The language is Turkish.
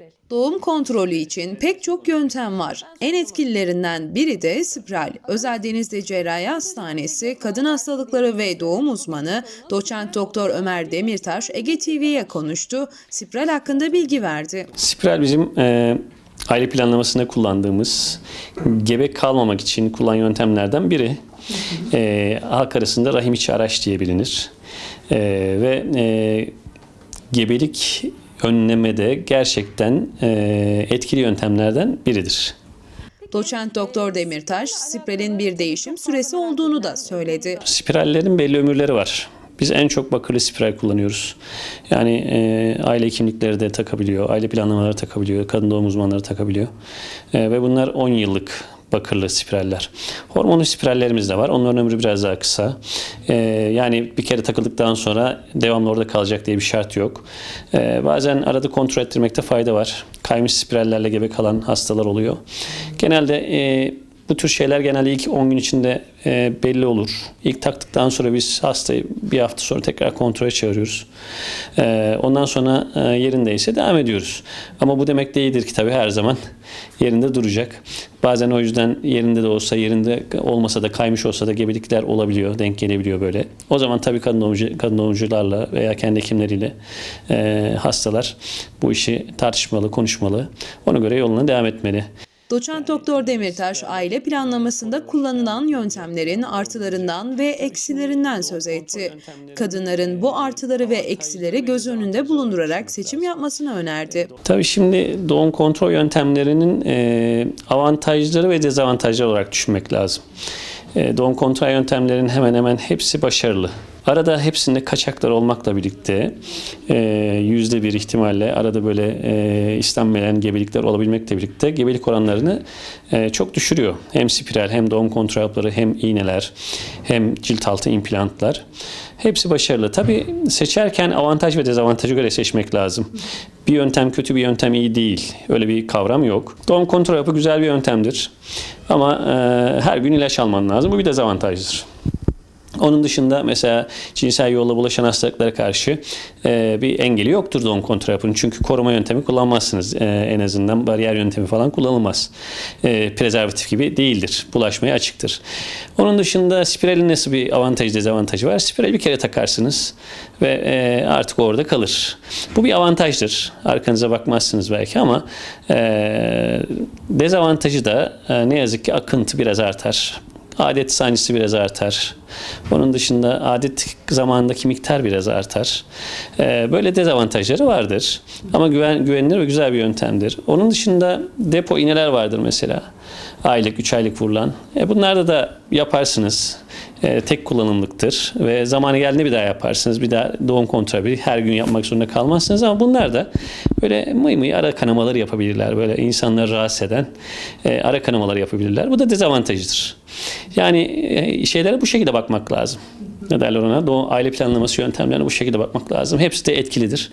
Spiral. Doğum kontrolü için pek çok yöntem var. En etkililerinden biri de spiral. Özel Denizli Cerrahi Hastanesi Kadın Hastalıkları ve Doğum Uzmanı Doçent Doktor Ömer Demirtaş Ege TV'ye konuştu. Spiral hakkında bilgi verdi. Spiral bizim e, aile planlamasında kullandığımız gebe kalmamak için kullanılan yöntemlerden biri. E, halk arasında rahim içi araç diye bilinir. E, ve e, gebelik önlemede gerçekten e, etkili yöntemlerden biridir. Doçent Doktor Demirtaş, spiralin bir değişim süresi olduğunu da söyledi. Spirallerin belli ömürleri var. Biz en çok bakırlı spiral kullanıyoruz. Yani e, aile kimlikleri de takabiliyor, aile planlamaları takabiliyor, kadın doğum uzmanları takabiliyor. E, ve bunlar 10 yıllık bakırlı spiraller. Hormonlu spirallerimiz de var. Onların ömrü biraz daha kısa. E, yani bir kere takıldıktan sonra devamlı orada kalacak diye bir şart yok. E, bazen arada kontrol ettirmekte fayda var. Kaymış spirallerle gebe kalan hastalar oluyor. Genelde e, bu tür şeyler genelde ilk 10 gün içinde e, belli olur. İlk taktıktan sonra biz hastayı bir hafta sonra tekrar kontrole çağırıyoruz. E, ondan sonra e, yerindeyse devam ediyoruz. Ama bu demek değildir ki tabii her zaman yerinde duracak. Bazen o yüzden yerinde de olsa, yerinde olmasa da kaymış olsa da gebelikler olabiliyor, denk gelebiliyor böyle. O zaman tabii kadın, doğumcu, kadın doğumcularla veya kendi hekimleriyle e, hastalar bu işi tartışmalı, konuşmalı. Ona göre yoluna devam etmeli. Doçent Doktor Demirtaş, aile planlamasında kullanılan yöntemlerin artılarından ve eksilerinden söz etti. Kadınların bu artıları ve eksileri göz önünde bulundurarak seçim yapmasını önerdi. Tabii şimdi doğum kontrol yöntemlerinin e, avantajları ve dezavantajları olarak düşünmek lazım. E, doğum kontrol yöntemlerinin hemen hemen hepsi başarılı. Arada hepsinde kaçaklar olmakla birlikte e, yüzde bir ihtimalle arada böyle e, istenmeyen gebelikler olabilmekle birlikte gebelik oranlarını e, çok düşürüyor. Hem spiral hem doğum kontrol hapları hem iğneler hem cilt altı implantlar. Hepsi başarılı. Tabii seçerken avantaj ve dezavantajı göre seçmek lazım. Bir yöntem kötü bir yöntem iyi değil. Öyle bir kavram yok. Doğum kontrol hapı güzel bir yöntemdir. Ama her gün ilaç alman lazım. Bu bir dezavantajdır. Onun dışında mesela cinsel yolla bulaşan hastalıklara karşı e, bir engeli yoktur doğum kontrol hapının. Çünkü koruma yöntemi kullanmazsınız. E, en azından bariyer yöntemi falan kullanılmaz. E, prezervatif gibi değildir. Bulaşmaya açıktır. Onun dışında spiralin nasıl bir avantajı dezavantajı var? Spirali bir kere takarsınız ve e, artık orada kalır. Bu bir avantajdır. Arkanıza bakmazsınız belki ama e, dezavantajı da e, ne yazık ki akıntı biraz artar. Adet sancısı biraz artar. Onun dışında adet zamanındaki miktar biraz artar. Ee, böyle dezavantajları vardır. Ama güven, güvenilir ve güzel bir yöntemdir. Onun dışında depo iğneler vardır mesela. Aylık, 3 aylık vurulan. E bunlarda da yaparsınız. E, tek kullanımlıktır ve zamanı geldiğinde bir daha yaparsınız. Bir daha doğum kontrolü her gün yapmak zorunda kalmazsınız ama bunlar da böyle mıy mıy ara kanamaları yapabilirler. Böyle insanları rahatsız eden e, ara kanamaları yapabilirler. Bu da dezavantajıdır. Yani e, şeylere bu şekilde bakmak lazım. Ne derler ona? Doğum, aile planlaması yöntemlerine bu şekilde bakmak lazım. Hepsi de etkilidir.